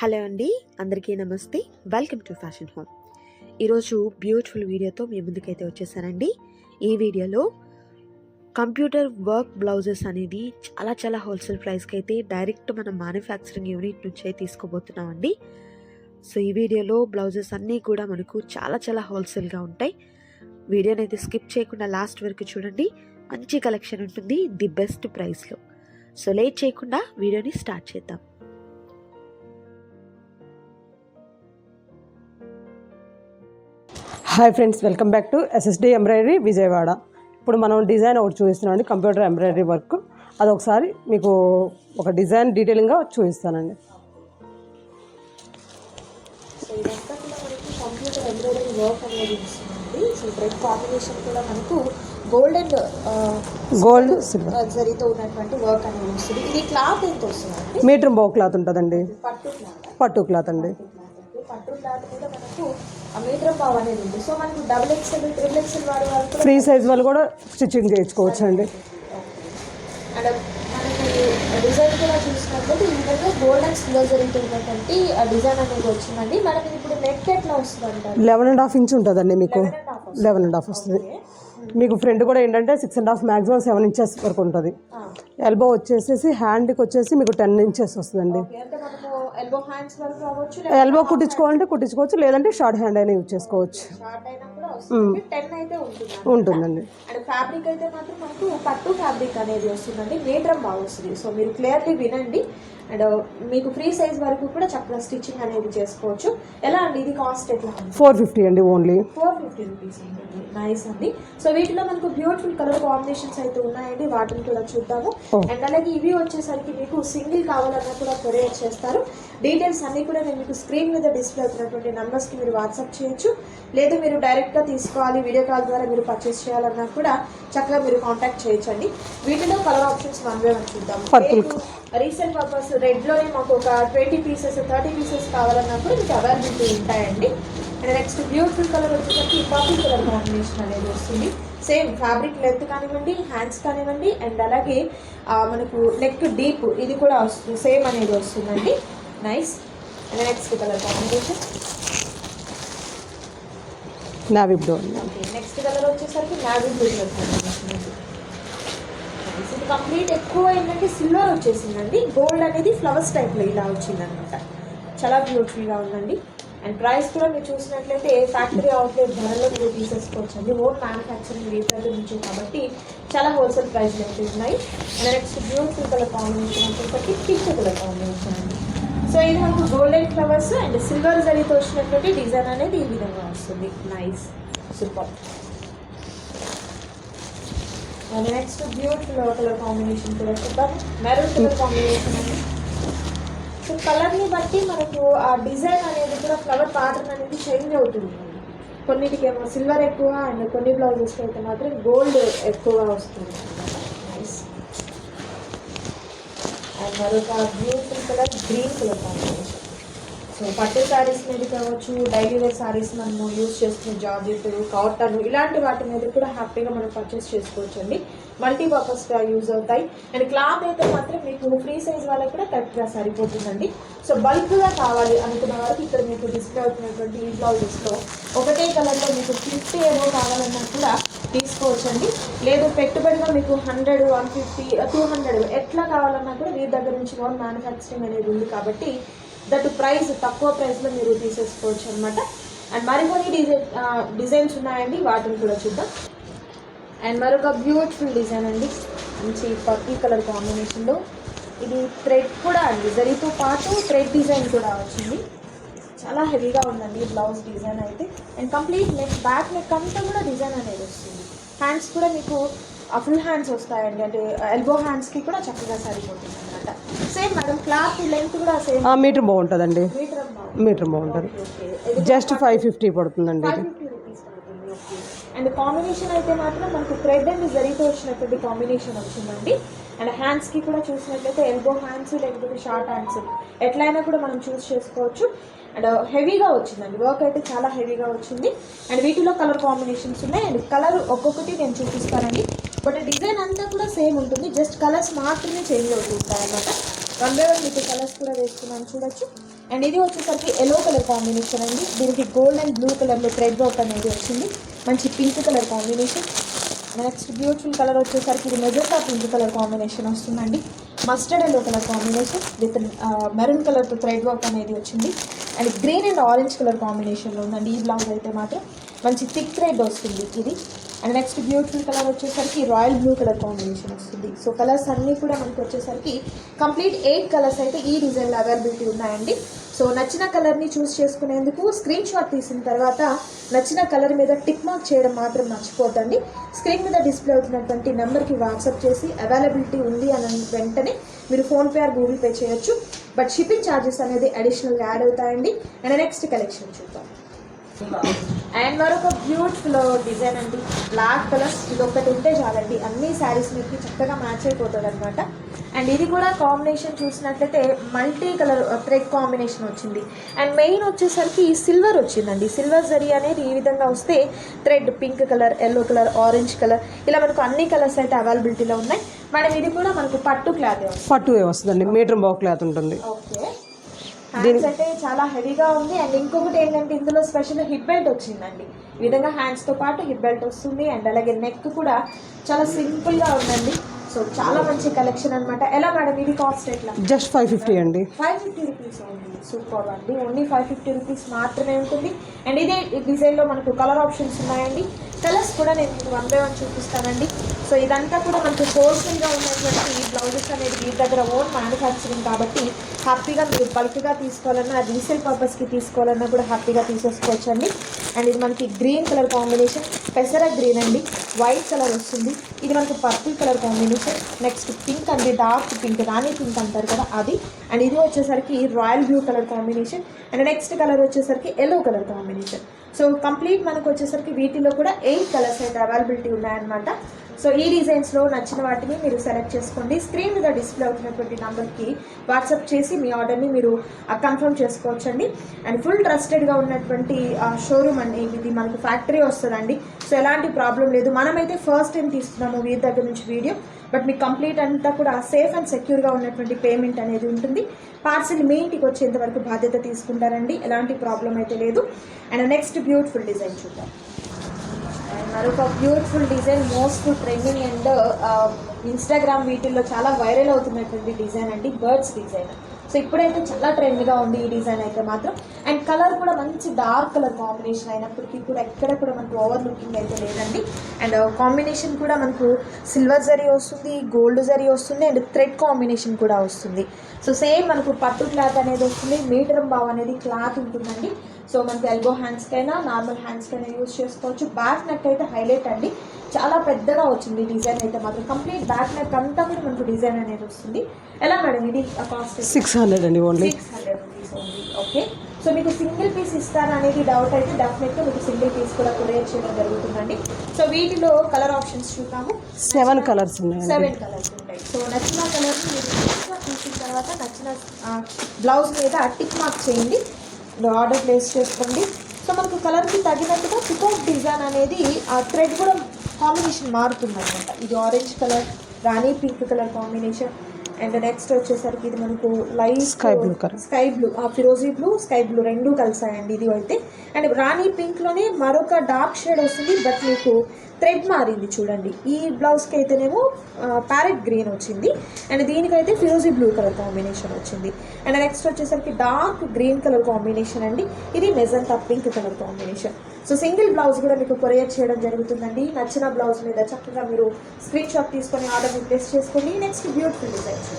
Hello అండి అందరికీ నమస్తే. వెల్కమ్ టు ఫ్యాషన్ హోమ్ ఈరోజు బ్యూటిఫుల్ వీడియోతో మీ ముందుకైతే వచ్చేసానండి. ఈ వీడియోలో కంప్యూటర్ వర్క్ బ్లౌజెస్ అనేది చాలా చాలా హోల్సేల్ ప్రైస్కి అయితే డైరెక్ట్ మనం మ్యానుఫ్యాక్చరింగ్ యూనిట్ నుంచే తీసుకోబోతున్నామండి. సో ఈ వీడియోలో బ్లౌజెస్ అన్నీ కూడా మనకు చాలా చాలా హోల్సేల్గా ఉంటాయి. వీడియోని అయితే స్కిప్ చేయకుండా లాస్ట్ వరకు చూడండి. మంచి కలెక్షన్ ఉంటుంది. ది బెస్ట్ ప్రైస్లో సో లేట్ చేయకుండా వీడియోని స్టార్ట్ చేద్దాం. Hi friends welcome back to SSD embroidery Vijayawada ఇప్పుడు మనం డిజైన్ ఒకటి చూపిస్తున్నాం అండి కంప్యూటర్ ఎంబ్రాయిడరీ వర్క్ అది ఒకసారి మీకు ఒక డిజైన్ డీటెయిలింగ్గా చూపిస్తానండి. సో ఇదంతా కూడా మనకి కంప్యూటర్ ఎంబ్రాయిడరీ వర్క్ అనేది వస్తుందండి. సో రెడ్ కాంబినేషన్ కూడా మనకు గోల్డ్ అండ్ గోల్డ్ సిల్వర్ జరీతో ఉన్నటువంటి వర్క్ అనేది వస్తుంది. ఇది క్లాత్ ఎంత వస్తుందండి? మీటర్ బో క్లాత్ ఉంటుందండి. పట్టు క్లాత్ పట్టు క్లాత్ అండి. పట్టు క్లాత్ మీద మనకు ఆ మీటర్ పావు అనేది ఉంది. సో మనకు డబుల్ ఎక్స్ఎల్ ట్రిపుల్ ఎక్స్ఎల్ వాడే వాళ్ళు కూడా ఫ్రీ సైజ్ వాళ్ళు కూడా స్టిచ్చింగ్ చేయించుకోవచ్చు అండి అండ్ మనకి డిజైన్ కూడా ఈ విధంగా సిల్వర్ ఉన్నటువంటి డిజైన్ అనేది వచ్చిందండి. ఇది ఇప్పుడు నెక్ ఎట్లా వస్తుంది లెవెన్ అండ్ హాఫ్ ఇంచ్ ఉంటుందండి మీకు. లెవెన్ అండ్ హాఫ్ వస్తుంది. మీకు ఫ్రంట్ కూడా ఏంటంటే six and half maximum seven inches వరకు ఉంటుంది. ఎల్బో వచ్చేసేసి హ్యాండ్కి వచ్చేసి మీకు టెన్ ఇంచెస్ వస్తుందండి. ఎల్బో హ్యాండ్స్ వరకు అవ్వచ్చు ఎల్బో కుట్టించుకోవాలంటే కుట్టించుకోవచ్చు లేదంటే షార్ట్ హ్యాండ్ అయినా యూజ్ చేసుకోవచ్చు. షార్ట్ అయినా కూడా వస్తుంది. టెన్ అయితే ఉంటుంది ఉంటుందండి. అండ్ ఫ్యాబ్రిక్ అయితే మాత్రం మనకు పట్టు ఫ్యాబ్రిక్ అనేది వస్తుందండి. మీటర్ బాగా వస్తుంది. సో మీరు క్లియర్లీ వినండి. అండ్ మీకు ఫ్రీ సైజ్ వరకు కూడా చక్కగా స్టిచ్చింగ్ అనేది చేసుకోవచ్చు. ఎలా అండి? ఇది కాస్ట్ ఎట్లా ఫోర్ ఫిఫ్టీ అండి ఓన్లీ ఫోర్ ఫిఫ్టీ రూపీస్ ఉంటుంది నైస్ అండి. సో వీటిలో మనకు బ్యూటిఫుల్ కలర్ కాంబినేషన్స్ అయితే ఉన్నాయండి. వాటిని కూడా చూద్దాము. అండ్ అలాగే ఇవి వచ్చేసరికి మీకు సింగిల్ కావాలన్నా కూడా కొరియర్ చేస్తారు. డీటెయిల్స్ అన్ని కూడా నేను మీకు స్క్రీన్ మీద డిస్ప్లే అవుతున్నటువంటి numbers కి మీరు వాట్సాప్ చేయొచ్చు. లేదు మీరు డైరెక్ట్గా తీసుకోవాలి వీడియో కాల్ ద్వారా మీరు పర్చేస్ చేయాలన్నా కూడా చక్కగా మీరు కాంటాక్ట్ చేయొచ్చండి. వీటిలో colour options one by one చూద్దాం రీసెంట్ పర్పస్ రెడ్లోనే మాకు ఒక ట్వంటీ పీసెస్ థర్టీ పీసెస్ కావాలన్నా కూడా మీకు అవైలబిలిటీ ఉంటాయండి. అండ్ నెక్స్ట్ బ్యూటిఫుల్ కలర్ వచ్చేసరికి పర్పుల్ కలర్ కాంబినేషన్ అనేది వస్తుంది. సేమ్ ఫ్యాబ్రిక్ లెంత్ కానివ్వండి హ్యాండ్స్ కానివ్వండి అండ్ అలాగే మనకు నెక్ డీప్ ఇది కూడా వస్తుంది సేమ్ అనేది వస్తుందండి. Nice and next colour combination. Navy blue next colour వచ్చేసరికి నావీ బ్లూ కలర్ కాంబినేషన్. ఇది కంప్లీట్ ఎక్కువ ఏంటంటే సిల్వర్ వచ్చేసిందండి. గోల్డ్ అనేది ఫ్లవర్స్ టైప్లో ఇలా వచ్చిందనమాట. చాలా బ్యూటిఫుల్గా ఉందండి. అండ్ ప్రైస్ కూడా మీరు చూసినట్లయితే ఫ్యాక్టరీ అవుట్లెట్ ధరలో మీరు తీసేసుకోవచ్చు అండి ఓన్ మ్యానుఫ్యాక్చరింగ్ రీటైల్ నుంచి కాబట్టి చాలా హోల్సేల్ ప్రైస్లు అయితే ఉన్నాయి. And next beautiful colour combination వచ్చేసరికి పింక్ కలర్ కాంబినేషన్ అండి. సో ఇది మనకు గోల్డెన్ ఫ్లవర్స్ అండ్ సిల్వర్ జరీతో వచ్చినటువంటి డిజైన్ అనేది ఈ విధంగా వస్తుంది. Nice super next beautiful colour combination కూడా చూద్దాం మెరూన్ కలర్ కాంబినేషన్ అండి సో కలర్ని బట్టి మనకు ఆ డిజైన్ అనేది కూడా ఫ్లవర్ ప్యాటర్న్ అనేది చేంజ్ అవుతుంది. కొన్నిటికి ఏమో సిల్వర్ ఎక్కువ అండ్ కొన్ని బ్లౌజెస్కి అయితే మాత్రం గోల్డ్ ఎక్కువగా వస్తుంది. అండ్ మరొక beautiful colour green colour combination so పట్టు శారీస్ మీద కావచ్చు డైలీ వేర్ శారీస్ మనము యూజ్ చేసుకునే జార్జెట్ కాటన్ ఇలాంటి వాటి మీద కూడా హ్యాపీగా మనం పర్చేస్ చేసుకోవచ్చు అండి మల్టీపర్పస్గా యూజ్ అవుతాయి. అండ్ క్లాత్ అయితే మాత్రం మీకు ఫ్రీ సైజ్ వాళ్ళకి కూడా కరెక్ట్గా సరిపోతుందండి. సో బల్క్గా కావాలి అనుకున్న వారికి ఇక్కడ మీకు డిస్ప్లే అవుతున్నటువంటి ఈ బ్లౌజెస్లో ఒకటే కలర్లో మీకు ఫిఫ్టీ ఏదో కావాలన్నా కూడా తీసుకోవచ్చండి. లేదు పెట్టుబడిగా మీకు hundred one fifty two hundred ఎట్లా కావాలన్నా కూడా మీ దగ్గర నుంచి ఓన్ మ్యానుఫ్యాక్చరింగ్ అనేది ఉంది కాబట్టి దట్ ప్రైస్ తక్కువ ప్రైస్లో మీరు తీసేసుకోవచ్చు అనమాట అండ్ మరికొన్ని డిజైన్ డిజైన్స్ ఉన్నాయండి వాటిని కూడా చూద్దాం. అండ్ మరొక బ్యూటిఫుల్ డిజైన్ అండి. మంచి పర్పుల్ కలర్ కాంబినేషన్లో. ఇది థ్రెడ్ కూడా అండి. జరీతో పాటు థ్రెడ్ డిజైన్ కూడా వచ్చింది. చాలా హెవీగా ఉందండి బ్లౌజ్ డిజైన్ అయితే. And complete neck back neck అంతా కూడా డిజైన్ అనేది వస్తుంది. హ్యాండ్స్ కూడా మీకు ఫుల్ హ్యాండ్స్ వస్తాయండి. అంటే ఎల్బో హ్యాండ్స్కి కూడా చక్కగా సరిపోతుంది అనమాట సేమ్ మేడం క్లాత్ లెంత్ కూడా సేమ్ మీటర్ బాగుంటుందండి. మీటర్ మీటర్ బాగుంటుంది. జస్ట్ ఫైవ్ ఫిఫ్టీ పడుతుందండి అండ్ కాంబినేషన్ అయితే మాత్రం మనకు థ్రెడ్ అండ్ జరీతో వచ్చినటువంటి కాంబినేషన్ వచ్చిందండి. అండ్ హ్యాండ్స్కి కూడా చూసినట్లయితే ఎల్బో హ్యాండ్స్ లేకపోతే షార్ట్ హ్యాండ్స్ ఎట్లయినా కూడా మనం చూస్ చేసుకోవచ్చు. అండ్ హెవీగా వచ్చిందండి. వర్క్ అయితే చాలా హెవీగా వచ్చింది. అండ్ వీటిలో కలర్ కాంబినేషన్స్ ఉన్నాయి. అండ్ కలర్ ఒక్కొక్కటి నేను చూపిస్తానండి. బట్ డిజైన్ అంతా కూడా సేమ్ ఉంటుంది. జస్ట్ కలర్స్ మాత్రమే చేంజ్ అవుతుంటాయి అనమాట వన్ బై వన్ మీకు కలర్స్ కూడా వేసుకున్నాను చూడొచ్చు. అండ్ ఇది వచ్చేసరికి ఎల్లో కలర్ కాంబినేషన్ అండి. దీనికి గోల్డ్ అండ్ బ్లూ కలర్లో థ్రెడ్ వర్క్ అనేది వచ్చింది. మంచి pink colour combination next beautiful colour వచ్చేసరికి ఇది మెజెంటా పింక్ కలర్ కాంబినేషన్ వస్తుందండి. Mustard yellow colour combination with maroon కలర్తో థ్రెడ్ వర్క్ అనేది వచ్చింది. And green and orange colour కాంబినేషన్లో ఉందండి. ఈ బ్లౌజ్ అయితే మాత్రం మంచి థిక్ థ్రెడ్ వస్తుంది ఇది. అండ్ నెక్స్ట్ బ్యూటిఫుల్ కలర్ వచ్చేసరికి రాయల్ బ్లూ కలర్ కాంబినేషన్ వస్తుంది. సో కలర్స్ అన్నీ కూడా మనకి వచ్చేసరికి కంప్లీట్ ఎయిట్ కలర్స్ అయితే ఈ డిజైన్లో అవైలబిలిటీ ఉన్నాయండి. సో నచ్చిన కలర్ని చూస్ చేసుకునేందుకు స్క్రీన్ షాట్ తీసిన తర్వాత నచ్చిన కలర్ మీద టిక్ మార్క్ చేయడం మాత్రం మర్చిపోద్దండి. స్క్రీన్ మీద డిస్ప్లే అవుతున్నటువంటి నెంబర్కి వాట్సాప్ చేసి అవైలబిలిటీ ఉంది అని వెంటనే మీరు ఫోన్పే ఆర్ గూగుల్ పే చేయొచ్చు. బట్ షిప్పింగ్ ఛార్జెస్ అనేది అడిషనల్గా యాడ్ అవుతాయండి. అండ్ నెక్స్ట్ కలెక్షన్ చూద్దాం. అండ్ మరొక బ్యూటిఫుల్ డిజైన్ అండి. బ్లాక్ కలర్ ఇది ఒకటి ఉంటే చాలండి. అన్ని శారీస్ మీకు చక్కగా మ్యాచ్ అయిపోతుంది అనమాట అండ్ ఇది కూడా కాంబినేషన్ చూసినట్లయితే మల్టీ కలర్ థ్రెడ్ కాంబినేషన్ వచ్చింది. అండ్ మెయిన్ వచ్చేసరికి సిల్వర్ వచ్చిందండి. సిల్వర్ జరీ అనేది ఈ విధంగా వస్తే thread pink colour yellow colour orange colour ఇలా మనకు అన్ని కలర్స్ అయితే అవైలబిలిటీలో ఉన్నాయి. మేడం ఇది కూడా మనకు పట్టు క్లాత్ పట్టు వస్తుందండి. మీటర్ బాగు క్లాత్ ఉంటుంది. ఓకే. హ్యాండ్స్ అయితే చాలా హెవీగా ఉంది. అండ్ ఇంకొకటి ఏంటంటే ఇందులో స్పెషల్ హిప్ బెల్ట్ వచ్చిందండి. ఈ విధంగా హ్యాండ్స్తో పాటు హిప్ బెల్ట్ వస్తుంది. అండ్ అలాగే నెక్ కూడా చాలా సింపుల్గా ఉందండి. సో చాలా మంచి కలెక్షన్ అన్నమాట. ఎలా మేడం ఇది కాస్ట్ ఎట్లా? జస్ట్ ఫైవ్ ఫిఫ్టీ అండి. Five fifty rupees only. Super అండి. ఓన్లీ ఫైవ్ ఫిఫ్టీ రూపీస్ మాత్రమే ఉంటుంది. అండ్ ఇదే డిజైన్లో మనకు కలర్ ఆప్షన్స్ ఉన్నాయండి. కలర్స్ కూడా నేను మీకు వన్ బై వన్ చూపిస్తానండి. సో ఇదంతా కూడా మనకు హోల్సేల్గా ఉన్నటువంటి ఈ బ్లౌజెస్ అనేది మీ దగ్గర ఓన్ మ్యానుఫ్యాక్చరింగ్ కాబట్టి హ్యాపీగా మీరు బల్క్గా తీసుకోవాలన్నా రీసేల్ పర్పస్కి తీసుకోవాలన్నా కూడా హ్యాపీగా తీసేసుకోవచ్చు అండి అండ్ ఇది మనకి గ్రీన్ కలర్ కాంబినేషన్ పెసర గ్రీన్ అండి. వైట్ కలర్ వస్తుంది. ఇది మనకు purple colour combination next pink అండి డార్క్ పింక్ రాణి పింక్ అంటారు కదా అది. అండ్ ఇది వచ్చేసరికి royal blue colour combination and next colour వచ్చేసరికి yellow colour combination so complete మనకు వచ్చేసరికి వీటిలో కూడా ఎయిట్ కలర్స్ అయితే అవైలబిలిటీ ఉన్నాయన్నమాట. సో ఈ డిజైన్స్లో నచ్చిన వాటిని మీరు సెలెక్ట్ చేసుకోండి. స్క్రీన్ మీద డిస్ప్లే అవుతున్నటువంటి నెంబర్కి వాట్సాప్ చేసి మీ ఆర్డర్ని మీరు కన్ఫర్మ్ చేసుకోవచ్చండి. అండ్ ఫుల్ ట్రస్టెడ్గా ఉన్నటువంటి షోరూమ్ అండి. ఇది మనకు ఫ్యాక్టరీ వస్తుందండి. సో ఎలాంటి ప్రాబ్లం లేదు. మనమైతే ఫస్ట్ టైం తీస్తున్నాము వీరి దగ్గర నుంచి వీడియో బట్ మీకు కంప్లీట్ అంతా కూడా సేఫ్ అండ్ సెక్యూర్గా ఉన్నటువంటి పేమెంట్ అనేది ఉంటుంది. పార్సిల్ మీ ఇంటికి వచ్చేంత వరకు బాధ్యత తీసుకుంటారండి. ఎలాంటి ప్రాబ్లం అయితే లేదు. అండ్ నెక్స్ట్ బ్యూటిఫుల్ డిజైన్ చూద్దాం. అండ్ మరొక beautiful design most trending and Instagram వీటిల్లో చాలా వైరల్ అవుతున్నటువంటి డిజైన్ అండి. Birds design. సో ఇప్పుడైతే చాలా ట్రెండ్గా ఉంది ఈ డిజైన్ అయితే మాత్రం. అండ్ కలర్ కూడా మంచి డార్క్ కలర్ కాంబినేషన్ అయినప్పటికీ కూడా ఎక్కడ కూడా మనకు ఓవర్ లుకింగ్ అయితే లేదండి. అండ్ కాంబినేషన్ uh, కూడా మనకు సిల్వర్ జరీ వస్తుంది గోల్డ్ జరీ వస్తుంది అండ్ థ్రెడ్ కాంబినేషన్ కూడా వస్తుంది. సో సేమ్ మనకు పట్టు క్లాత్ అనేది వస్తుంది మీటరం బావ్ అనేది క్లాత్ ఉంటుందండి. సో మనకి ఎల్బో హ్యాండ్స్కైనా నార్మల్ హ్యాండ్స్కైనా యూస్ చేసుకోవచ్చు. బ్యాక్ నెక్ అయితే హైలైట్ అండి. చాలా పెద్దగా వచ్చింది డిజైన్ అయితే మాత్రం. కంప్లీట్ బ్యాక్ నెక్ అంతా కూడా మనకు డిజైన్ అనేది వస్తుంది. ఎలా మేడం ఇది? కాస్ట్ సిక్స్ హండ్రెడ్ అండి only six hundred rupees only okay so మీకు సింగిల్ పీస్ ఇస్తారా అనేది డౌట్ అయితే డెఫినెట్గా మీకు సింగిల్ పీస్ కూడా కొరియర్ చేయడం జరుగుతుందండి. సో వీటిలో కలర్ ఆప్షన్స్ చూద్దాము. సెవెన్ కలర్స్ ఉన్నాయండి. సెవెన్ కలర్స్ ఉంటాయి. సో నచ్చిన కలర్ మీరు మంచిగా తీసిన తర్వాత నచ్చిన బ్లౌజ్ మీద టిక్ మార్క్ చేయండి. ఆర్డర్ ప్లేస్ చేసుకోండి. సో మనకు కలర్కి తగినట్టుగా పికౌట్ డిజైన్ అనేది ఆ థ్రెడ్ కూడా కాంబినేషన్ మారుతుందన్నమాట. ఇది orange colour Rani pink colour combination and next వచ్చేసరికి ఇది మనకు light Sky blue colour. Sky blue ఆ ఫిరోజీ బ్లూ స్కై బ్లూ రెండు కలిసాయండి ఇది అయితే. అండ్ రాణి పింక్లోనే మరొక డార్క్ షేడ్ వస్తుంది బట్ మీకు థ్రెడ్ మారింది చూడండి. ఈ బ్లౌజ్కి అయితేనేమో ప్యారెట్ గ్రీన్ వచ్చింది. అండ్ దీనికైతే ఫిరోజీ బ్లూ కలర్ కాంబినేషన్ వచ్చింది. అండ్ నెక్స్ట్ వచ్చేసరికి డార్క్ గ్రీన్ కలర్ కాంబినేషన్ అండి. ఇది magenta pink colour combination. So single blouse కూడా మీకు కొరియర్ చేయడం జరుగుతుందండి. నచ్చిన బ్లౌజ్ మీద చక్కగా మీరు స్క్రీన్ షాట్ తీసుకొని ఆర్డర్ని ప్లేస్ చేసుకోండి. నెక్స్ట్ బ్యూటిఫుల్ డిజైన్ చూద్దాం.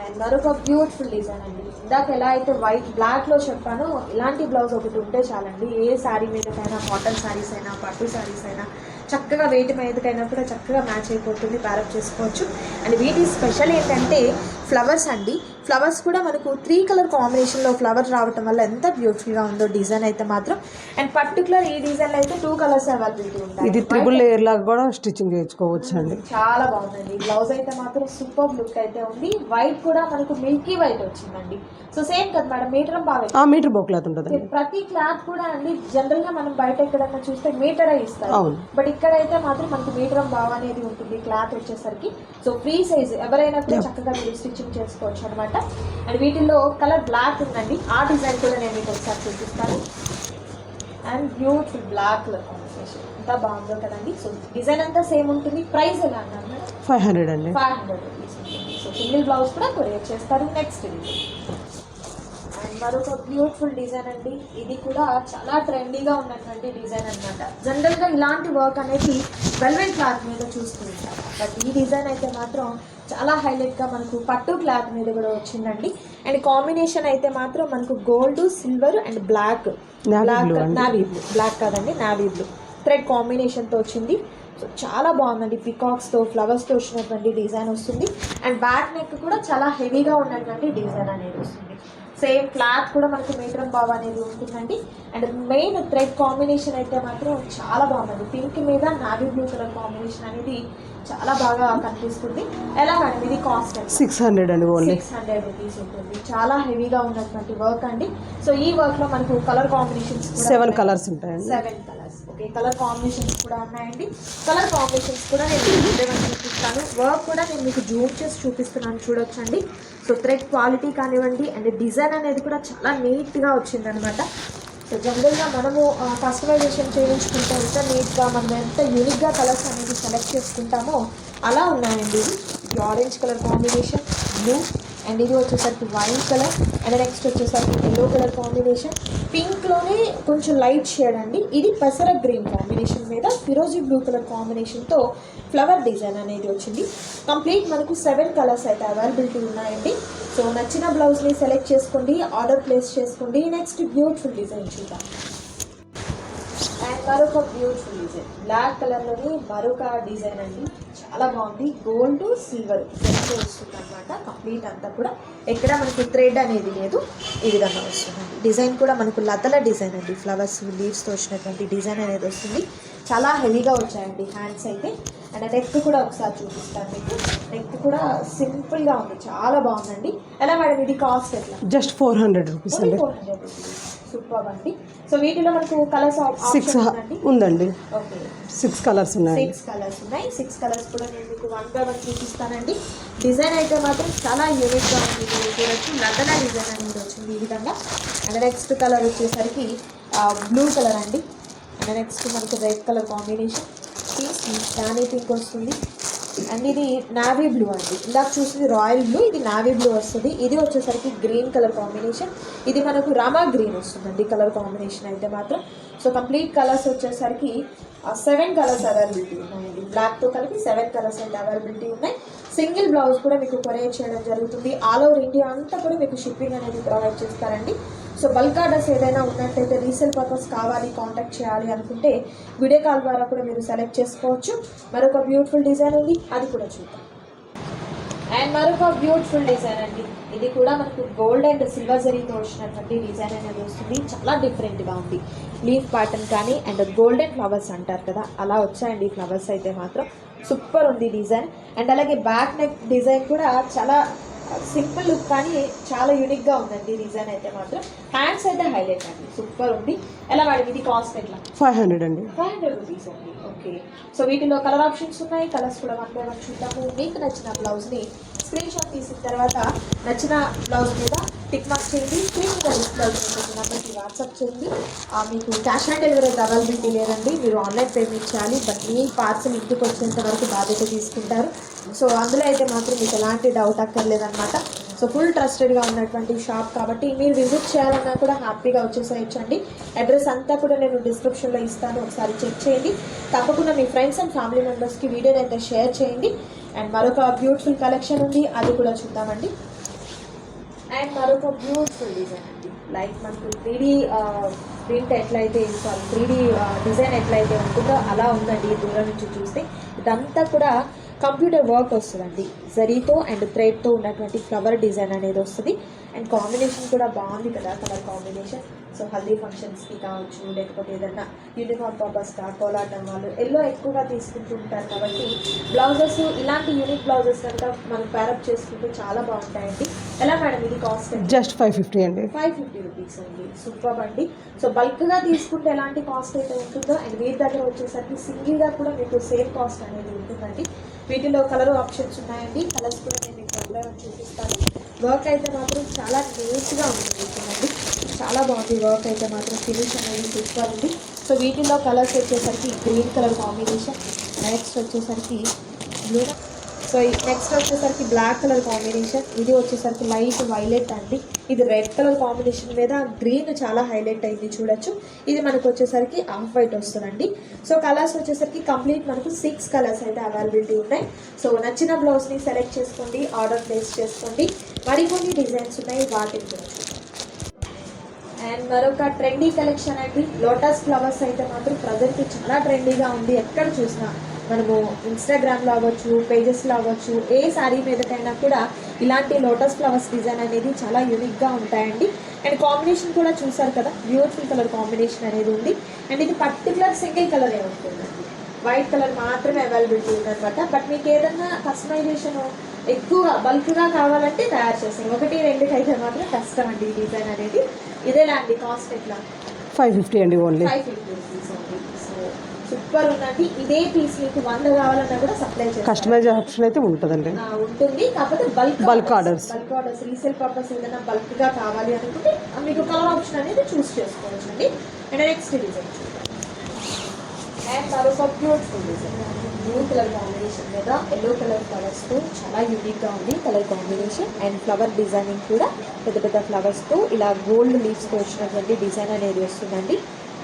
అండ్ మరొక బ్యూటిఫుల్ డిజైన్ అండి. ఇందాక ఎలా అయితే వైట్ బ్లాక్లో చెప్పానో ఇలాంటి బ్లౌజ్ ఒకటి ఉంటే చాలండి. ఏ శారీ మీదకైనా కాటన్ శారీస్ అయినా పట్టు శారీస్ అయినా చక్కగా వెయిట్ మీదకైనా కూడా చక్కగా మ్యాచ్ అయిపోతుంది ప్యారప్ చేసుకోవచ్చు. అండ్ వీటి స్పెషల్ ఏంటంటే ఫ్లవర్స్ అండి. ఫ్లవర్స్ కూడా మనకు త్రీ కలర్ కాంబినేషన్లో ఫ్లవర్ రావటం వల్ల ఎంత బ్యూటిఫుల్గా ఉందో డిజైన్ అయితే మాత్రం. అండ్ పర్టికులర్ ఈ డిజైన్లో అయితే టూ కలర్స్ అవైలబిలిటీ ఉంటాయి. ఇది త్రిబుల్ లేయర్ లాగా కూడా స్టిచ్చింగ్ చేసుకోవచ్చు అండి. చాలా బాగుందండి. బ్లౌజ్ అయితే మాత్రం సూపర్ లుక్ అయితే ఉంది. వైట్ కూడా మనకు మిల్కీ వైట్ వచ్చిందండి. సో సేమ్ కదా మేడం మీటర్ బాగా మీటర్ బాగు క్లాత్ ఉంటుందండి. ప్రతి క్లాత్ కూడా అండి జనరల్గా మనం బయట ఎక్కడన్నా చూస్తే మీటర్ ఇస్తారు. బట్ ఇక్కడైతే మాత్రం మనకి మీటర్ బాగా అనేది ఉంటుంది క్లాత్ వచ్చేసరికి. సో ఫ్రీ సైజ్ ఎవరైనా కూడా చక్కగా మీరు స్టిచ్చింగ్ చేసుకోవచ్చు అనమాట అండ్ వీటిల్లో కలర్ బ్లాక్ ఉందండి. ఆ డిజైన్ కూడా నేను మీకు ఒకసారి చూపిస్తాను. And beautiful black combination. ఎంత బాగుందో కదండి. సో డిజైన్ అంతా సేమ్ ఉంటుంది. ప్రైస్ ఎలా అన్నారు ఫైవ్ హండ్రెడ్ అండి. Five hundred rupees so single blouse కూడా కొరియర్ చేస్తారు నెక్స్ట్ మరొక బ్యూటిఫుల్ డిజైన్ అండి. ఇది కూడా చాలా ట్రెండీగా ఉన్నటువంటి డిజైన్ అనమాట జనరల్గా ఇలాంటి వర్క్ అనేది వెల్వెట్ క్లాత్ మీద చూస్తూ ఉంటాం బట్ ఈ డిజైన్ అయితే మాత్రం చాలా హైలైట్గా మనకు పట్టు క్లాత్ మీద కూడా వచ్చిందండి. అండ్ కాంబినేషన్ అయితే మాత్రం మనకు gold silver and black black. Navy blue black కాదండి నావీ బ్లూ థ్రెడ్ కాంబినేషన్తో వచ్చింది. సో చాలా బాగుందండి. పికాక్స్తో ఫ్లవర్స్తో వచ్చినటువంటి డిజైన్ వస్తుంది. అండ్ బ్యాక్ నెక్ కూడా చాలా హెవీగా ఉన్నటువంటి డిజైన్ అనేది వస్తుంది. సేమ్ క్లాత్ కూడా మనకు మీటర్ బాబా అనేది ఉంటుందండి. అండ్ మెయిన్ థ్రెడ్ కాంబినేషన్ అయితే మాత్రం చాలా బాగుంది పింక్ మీద నావీ బ్లూ కలర్ కాంబినేషన్ అనేది చాలా బాగా కనిపిస్తుంది. ఎలా మేడం ఇది కాస్ట్ సిక్స్ హండ్రెడ్ అండి ఓన్లీ. సిక్స్ హండ్రెడ్ రూపీస్ ఉంటుంది. చాలా హెవీగా ఉన్నటువంటి వర్క్ అండి. సో ఈ వర్క్లో మనకు కలర్ కాంబినేషన్స్ సెవెన్ కలర్స్ ఉంటాయండి. Seven colours okay colour combinations కూడా ఉన్నాయండి. కలర్ కాంబినేషన్స్ కూడా నేను చూపిస్తాను. వర్క్ కూడా నేను మీకు జూమ్ చేసి చూపిస్తున్నాను చూడొచ్చండి. సో థ్రెడ్ క్వాలిటీ కానివ్వండి అండ్ డిజైన్ అనేది కూడా చాలా నీట్గా వచ్చిందనమాట. సో జనరల్గా మనము కస్టమైజేషన్ చేయించుకుంటే ఎంత నీట్గా మనం ఎంత యూనిక్గా కలర్స్ అనేది సెలెక్ట్ చేసుకుంటామో అలా ఉన్నాయండి. ఇది orange colour combination blue and ఇది వచ్చేసరికి వైట్ కలర్. అండ్ నెక్స్ట్ వచ్చేసరికి ఎల్లో కలర్ కాంబినేషన్ పింక్లోనే కొంచెం లైట్ షేడ్ అండి. ఇది పెసర గ్రీన్ కాంబినేషన్ మీద ఫిరోజీ బ్లూ కలర్ కాంబినేషన్తో ఫ్లవర్ డిజైన్ అనేది వచ్చింది. కంప్లీట్ మనకు సెవెన్ కలర్స్ అయితే అవైలబిలిటీ ఉన్నాయండి. సో నచ్చిన బ్లౌజ్ని సెలెక్ట్ చేసుకోండి ఆర్డర్ ప్లేస్ చేసుకోండి. నెక్స్ట్ బ్యూటిఫుల్ డిజైన్ చూద్దాం. మరొక బ్యూటిఫుల్ డిజైన్. బ్లాక్ కలర్లోని మరొక డిజైన్ అండి. చాలా బాగుంది. Gold silver. జెల్తో వస్తుంది అనమాట కంప్లీట్ అంతా కూడా ఎక్కడ మనకి థ్రెడ్ అనేది లేదు. ఈ విధంగా వస్తుందండి. డిజైన్ కూడా మనకు లతల డిజైన్ అండి. ఫ్లవర్స్ లీవ్స్తో వచ్చినటువంటి డిజైన్ అనేది వస్తుంది. చాలా హెవీగా వచ్చాయండి హ్యాండ్స్ అయితే. అండ్ నెక్ కూడా ఒకసారి చూపిస్తాను మీకు. నెక్ కూడా సింపుల్గా ఉంది. చాలా బాగుందండి. ఎలా మేడం ఇది కాస్ట్ ఎట్లా? జస్ట్ ఫోర్ హండ్రెడ్ రూపీస్ అండి. సూపర్ అండి. సో వీటిలో మనకు కలర్స్ సిక్స్ ఉందండి. సిక్స్ కలర్స్ ఉన్నాయండి సిక్స్ కలర్స్ ఉన్నాయి. సిక్స్ కలర్స్ కూడా నేను మీకు వన్ బై వన్ చూపిస్తానండి. డిజైన్ అయితే మాత్రం చాలా యూనిక్గా ఉంది. మీరు చూడొచ్చు. లతనా డిజైన్ అనేది వచ్చింది ఈ విధంగా. అండ్ నెక్స్ట్ కలర్ వచ్చేసరికి బ్లూ కలర్ అండి. అండ్ నెక్స్ట్ మనకు రెడ్ కలర్ కాంబినేషన్ పింక్ రాణి పింక్ వస్తుంది. అండ్ ఇది నావీ బ్లూ అండి. ఇందాక చూసింది రాయల్ బ్లూ ఇది నావీ బ్లూ వస్తుంది. ఇది వచ్చేసరికి గ్రీన్ కలర్ కాంబినేషన్ ఇది మనకు రామా గ్రీన్ వస్తుందండి కలర్ కాంబినేషన్ అయితే మాత్రం. సో కంప్లీట్ కలర్స్ వచ్చేసరికి సెవెన్ కలర్స్ అవైలబిలిటీ ఉన్నాయండి. బ్లాక్తో కలిపి సెవెన్ కలర్స్ అయితే అవైలబిలిటీ ఉన్నాయి. సింగిల్ బ్లౌజ్ కూడా మీకు కొరియర్ చేయడం జరుగుతుంది. ఆల్ ఓవర్ ఇండియా అంతా కూడా మీకు షిప్పింగ్ అనేది ప్రొవైడ్ చేస్తారండి. సో బల్క్ ఆర్డర్స్ ఏదైనా ఉన్నట్టయితే రీసేల్ పర్పస్ కావాలి కాంటాక్ట్ చేయాలి అనుకుంటే వీడియో కాల్ ద్వారా కూడా మీరు సెలెక్ట్ చేసుకోవచ్చు. మరొక బ్యూటిఫుల్ డిజైన్ ఉంది అది కూడా చూద్దాం. అండ్ మరొక బ్యూటిఫుల్ డిజైన్ అండి. ఇది కూడా మనకు గోల్డ్ అండ్ సిల్వర్ జరీతో వచ్చినటువంటి డిజైన్ అనేది వస్తుంది. చాలా డిఫరెంట్గా ఉంది. లీఫ్ ప్యాటర్న్ కానీ అండ్ గోల్డెన్ ఫ్లవర్స్ అంటారు కదా అలా వచ్చాయండి ఫ్లవర్స్ అయితే మాత్రం. సూపర్ ఉంది డిజైన్. అండ్ అలాగే బ్యాక్ నెక్ డిజైన్ కూడా చాలా సింపుల్ లుక్ కానీ చాలా యూనిక్గా ఉందండి డిజైన్ అయితే మాత్రం. హ్యాండ్స్ అయితే హైలైట్ అండి. సూపర్ ఉంది. ఎలా మేడం ఇది కాస్ట్ ఎట్లా? ఫైవ్ హండ్రెడ్ అండి. ఫైవ్ హండ్రెడ్ రూపీస్ అండి. ఓకే సో వీటిలో కలర్ ఆప్షన్స్ ఉన్నాయి. కలర్స్ కూడా వన్ బై వన్ చూద్దాము. మీకు నచ్చిన బ్లౌజ్ని స్క్రీన్ షాట్ తీసిన తర్వాత నచ్చిన బ్లౌజ్ మీద టిక్ మార్క్ చేయండి. స్క్రీన్ మీద డిస్ప్లే నెంబర్కి వాట్సాప్ చేయండి. మీకు క్యాష్ ఆన్ డెలివరీ అవైలబిలిటీ లేదండి. మీరు ఆన్లైన్ పేమెంట్ చేయాలి. బట్ మీ పార్సల్ ఇంటికి వచ్చేంత వరకు బాధ్యత తీసుకుంటారు. సో అందులో అయితే మాత్రం మీకు ఎలాంటి డౌట్ అక్కర్లేదనమాట సో ఫుల్ ట్రస్టెడ్గా ఉన్నటువంటి షాప్ కాబట్టి మీరు విజిట్ చేయాలన్నా కూడా హ్యాపీగా వచ్చేసేయచ్చండి. అడ్రస్ అంతా కూడా నేను డిస్క్రిప్షన్లో ఇస్తాను. ఒకసారి చెక్ చేయండి. తప్పకుండా మీ ఫ్రెండ్స్ అండ్ ఫ్యామిలీ మెంబర్స్కి వీడియోని అయితే షేర్ చేయండి. అండ్ మరొక బ్యూటిఫుల్ కలెక్షన్ ఉంది. అది కూడా చూద్దామండి. అండ్ మరొక బ్యూటిఫుల్ డిజైన్ అండి. లైక్ మనకు త్రీడీ ప్రింట్ ఎట్లయితే సారీ త్రీ డిజైన్ ఎట్లయితే ఉంటుందో అలా ఉందండి దూరం నుంచి చూస్తే. ఇదంతా కూడా కంప్యూటర్ వర్క్ వస్తుందండి. జరీతో అండ్ థ్రెడ్తో ఉన్నటువంటి ఫ్లవర్ డిజైన్ అనేది వస్తుంది. అండ్ కాంబినేషన్ కూడా బాగుంది కదా కలర్ కాంబినేషన్ సో హల్దీ ఫంక్షన్స్కి కావచ్చు లేకపోతే ఏదైనా యూనిఫామ్ పర్పస్గా కోలాటం వాళ్ళు ఎల్లో ఎక్కువగా తీసుకుంటూ ఉంటారు కాబట్టి బ్లౌజెస్ ఇలాంటి యూనిక్ బ్లౌజెస్ కనుక మనం ప్యారప్ చేసుకుంటే చాలా బాగుంటాయండి. ఎలా మేడం ఇది కాస్ట్ జస్ట్ ఫైవ్ ఫిఫ్టీ అండి. ఫైవ్ ఫిఫ్టీ రూపీస్ అండి. సూపర్ అండి. సో బల్క్గా తీసుకుంటే ఎలాంటి కాస్ట్ అయితే ఉంటుందో అండ్ వీటి దగ్గర వచ్చేసరికి సింగిల్గా కూడా మీకు సేమ్ కాస్ట్ అనేది ఉంటుందండి. వీటిలో కలర్ ఆప్షన్స్ ఉన్నాయండి. కలర్స్ కూడా నేను మీకు చూపిస్తాను. వర్క్ అయితే మాత్రం చాలా నీట్గా ఉంటుంది చూడండి. చాలా బాగుంది వర్క్ అయితే మాత్రం. ఫినిష్ అనేది సూపర్ ఉంది. సో వీటిలో కలర్స్ వచ్చేసరికి గ్రీన్ కలర్ కాంబినేషన్ నెక్స్ట్ వచ్చేసరికి బ్లూ సో నెక్స్ట్ వచ్చేసరికి బ్లాక్ కలర్ కాంబినేషన్ ఇది వచ్చేసరికి లైట్ వైలెట్ అండి. ఇది రెడ్ కలర్ కాంబినేషన్ మీద గ్రీన్ చాలా హైలైట్ అయింది చూడొచ్చు. ఇది మనకు వచ్చేసరికి ఆఫ్ వైట్ వస్తుందండి. సో కలర్స్ వచ్చేసరికి కంప్లీట్ మనకు సిక్స్ కలర్స్ అయితే అవైలబిలిటీ ఉన్నాయి. సో నచ్చిన బ్లౌజ్ని సెలెక్ట్ చేసుకోండి ఆర్డర్ ప్లేస్ చేసుకోండి. మరికొన్ని డిజైన్స్ ఉన్నాయి వాటిని గురించి అండ్ మరొక ట్రెండీ కలెక్షన్ అండి లోటస్ ఫ్లవర్స్ అయితే మాత్రం ప్రజెంట్ చాలా ట్రెండీగా ఉంది. ఎక్కడ చూసినా మనము ఇన్స్టాగ్రామ్లో అవ్వచ్చు పేజెస్లో అవ్వచ్చు ఏ శారీ మీదకైనా కూడా ఇలాంటి లోటస్ ఫ్లవర్స్ డిజైన్ అనేది చాలా యూనిక్గా ఉంటాయండి. అండ్ కాంబినేషన్ కూడా చూసారు కదా బ్యూటిఫుల్ కలర్ కాంబినేషన్ అనేది ఉంది. అండ్ ఇది పర్టికులర్ సింగిల్ కలర్ ఉంటుందండి. వైట్ కలర్ మాత్రమే అవైలబిలిటీ ఉందన్నమాట. బట్ మీకు ఏదన్నా కస్టమైజేషన్ ఎక్కువగా బల్క్గా కావాలంటే తయారు చేస్తాం ఒకటి రెండుకి అయితే మాత్రం కష్టం అండి ఈ డిజైన్ అనేది. ఇదేలా అండి కాస్ట్ ఎట్లా? ఫైవ్ ఫిఫ్టీ అండి ఓన్లీ ఫైవ్ ఫిఫ్టీ రూపీస్ అండి సో సూపర్ ఉందండి. ఇదే పీస్ మీకు వంద కావాలన్నా కూడా సప్లై చేస్తాం కస్టమైజ్ ఆప్షన్ అయితే ఉంటుందండి. ఉంటుంది. కాకపోతే bulk Bulk orders. Bulk orders resale purpose ఏదైనా బల్క్గా కావాలి అనుకుంటే మీకు కలర్ ఆప్షన్ అనేది చూస్ చేసుకోవచ్చు అండి అండ్ నెక్స్ట్ డిజైన్ అండ్ మరొక beautiful design blue colour combination మీద ఎల్లో కలర్ ఫ్లవర్స్తో చాలా యూనిక్గా ఉంది colour combination and flower designing కూడా పెద్ద పెద్ద ఫ్లవర్స్తో ఇలా గోల్డ్ లీవ్స్తో వచ్చినటువంటి డిజైన్ అనేది వస్తుందండి.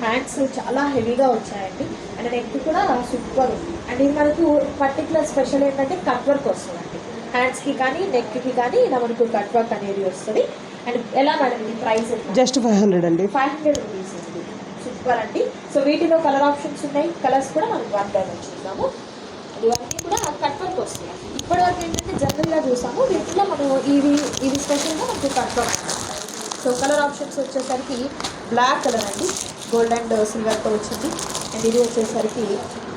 హ్యాండ్స్ చాలా హెవీగా వచ్చాయండి. అండ్ నెక్ కూడా సూపర్ ఉంది. అండ్ ఇది మనకు పర్టికులర్ స్పెషల్ ఏంటంటే కట్ వర్క్ వస్తుందండి. హ్యాండ్స్కి కానీ నెక్కి కానీ ఇలా మనకు కట్ వర్క్ అనేది వస్తుంది. అండ్ ఎలా madam price just five hundred అండి. ఫైవ్ హండ్రెడ్ రూపీస్ అండి. సూపర్ అండి. సో వీటిలో కలర్ ఆప్షన్స్ ఉన్నాయి. కలర్స్ కూడా మనం వన్ వన్ చూద్దాము ఇవన్నీ కూడా కట్ వర్క్ వస్తాయి ఇప్పటి వరకు ఏంటంటే జనరల్గా చూసాము. వీటిలో మనం ఇవి ఇవి స్పెషల్గా మనకు cut work so colour options వచ్చేసరికి బ్లాక్ కలర్ అండి. గోల్డ్ అండ్ సిల్వర్తో వచ్చింది. అండ్ ఇది వచ్చేసరికి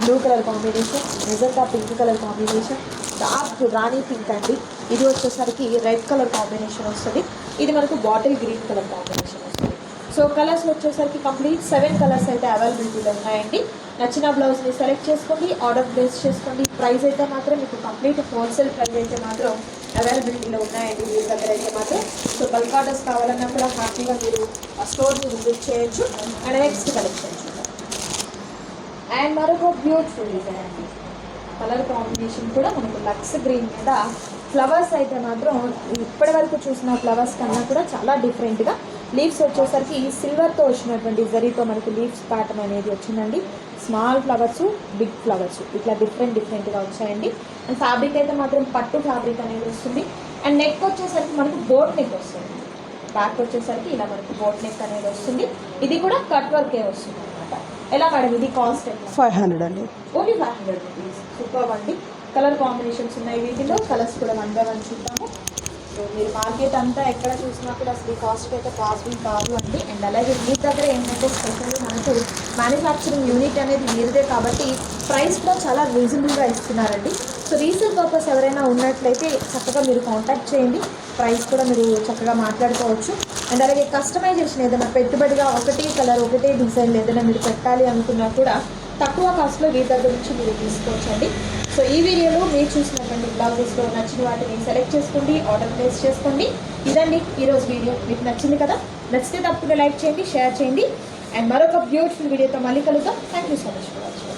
బ్లూ కలర్ కాంబినేషన్ నిజంగా పింక్ కలర్ కాంబినేషన్ డార్క్ రాణి పింక్ అండి. ఇది వచ్చేసరికి రెడ్ కలర్ కాంబినేషన్ వస్తుంది. ఇది మనకు బాటిల్ గ్రీన్ కలర్ కాంబినేషన్ వస్తుంది. సో కలర్స్ వచ్చేసరికి కంప్లీట్ సెవెన్ కలర్స్ అయితే అవైలబిలిటీలో ఉన్నాయండి. నచ్చిన బ్లౌజ్ని సెలెక్ట్ చేసుకోండి. ఆర్డర్ ప్లేస్ చేసుకోండి. ప్రైస్ అయితే మాత్రం మీకు కంప్లీట్ హోల్సేల్ ప్రైస్ అయితే మాత్రం అవైలబిలిటీలో ఉన్నాయండి మీ దగ్గర అయితే మాత్రం. సో బల్క్ ఆర్డర్స్ కావాలన్నా కూడా హ్యాపీగా మీరు ఆ స్టోర్ని విజిట్ చేయొచ్చు. అండ్ నెక్స్ట్ కలెక్షన్ చూద్దాం. అండ్ మరొక బ్యూటిఫుల్ డిజైన్ అండి. కలర్ కాంబినేషన్ కూడా మనకు లక్స్ గ్రీన్ మీద ఫ్లవర్స్ అయితే మాత్రం ఇప్పటి వరకు చూసిన ఫ్లవర్స్ కన్నా కూడా చాలా డిఫరెంట్గా. లీవ్స్ వచ్చేసరికి సిల్వర్తో వచ్చినటువంటి జరీతో మనకు లీవ్స్ ప్యాటర్న్ అనేది వచ్చిందండి. Small flowers big flowers. ఇట్లా డిఫరెంట్ డిఫరెంట్గా వచ్చాయండి. అండ్ ఫ్యాబ్రిక్ అయితే మాత్రం పట్టు ఫ్యాబ్రిక్ అనేది వస్తుంది. అండ్ నెక్ వచ్చేసరికి మనకు బోట్ నెక్ వస్తుంది. బ్యాక్ వచ్చేసరికి ఇలా మనకు బోట్ నెక్ అనేది వస్తుంది. ఇది కూడా కట్ వర్కే వస్తుంది అనమాట ఎలా మేడం? ఇది కాస్ట్ ఫైవ్ హండ్రెడ్ అండి. Only five hundred rupees. Super అండి. కలర్ కాంబినేషన్స్ ఉన్నాయి వీటిలో. కలర్స్ కూడా వన్ బై వన్ చూద్దాము. సో మీరు మార్కెట్ అంతా ఎక్కడ చూసినా కూడా అసలు ఈ కాస్ట్కి అయితే పాసిబుల్ కాదు అండి. అండ్ అలాగే మీ దగ్గర ఏంటంటే స్పెషల్లీ మనకు మ్యానుఫ్యాక్చరింగ్ యూనిట్ అనేది మీరుదే కాబట్టి ప్రైస్ కూడా చాలా రీజనబుల్గా ఇస్తున్నారండి. సో రీసేల్ పర్పస్ ఎవరైనా ఉన్నట్లయితే చక్కగా మీరు కాంటాక్ట్ చేయండి. ప్రైస్ కూడా మీరు చక్కగా మాట్లాడుకోవచ్చు. అండ్ అలాగే కస్టమైజేషన్ ఏదైనా పెట్టుబడిగా ఒకటే కలర్ ఒకటే డిజైన్ ఏదైనా మీరు పెట్టాలి అనుకున్నా కూడా తక్కువ కాస్ట్లో వీటి దగ్గర నుంచి మీరు తీసుకోవచ్చండి. సో ఈ వీడియోలో మీరు చూసినటువంటి బ్లౌజెస్లో నచ్చిన వాటిని సెలెక్ట్ చేసుకోండి ఆర్డర్ ప్లేస్ చేసుకోండి. ఇదండి ఈరోజు వీడియో. మీకు నచ్చింది కదా నచ్చితే తప్పకుండా లైక్ చేయండి షేర్ చేయండి. అండ్ మరొక బ్యూటిఫుల్ వీడియోతో మళ్ళీ కలుద్దాం. Thank you so much for watching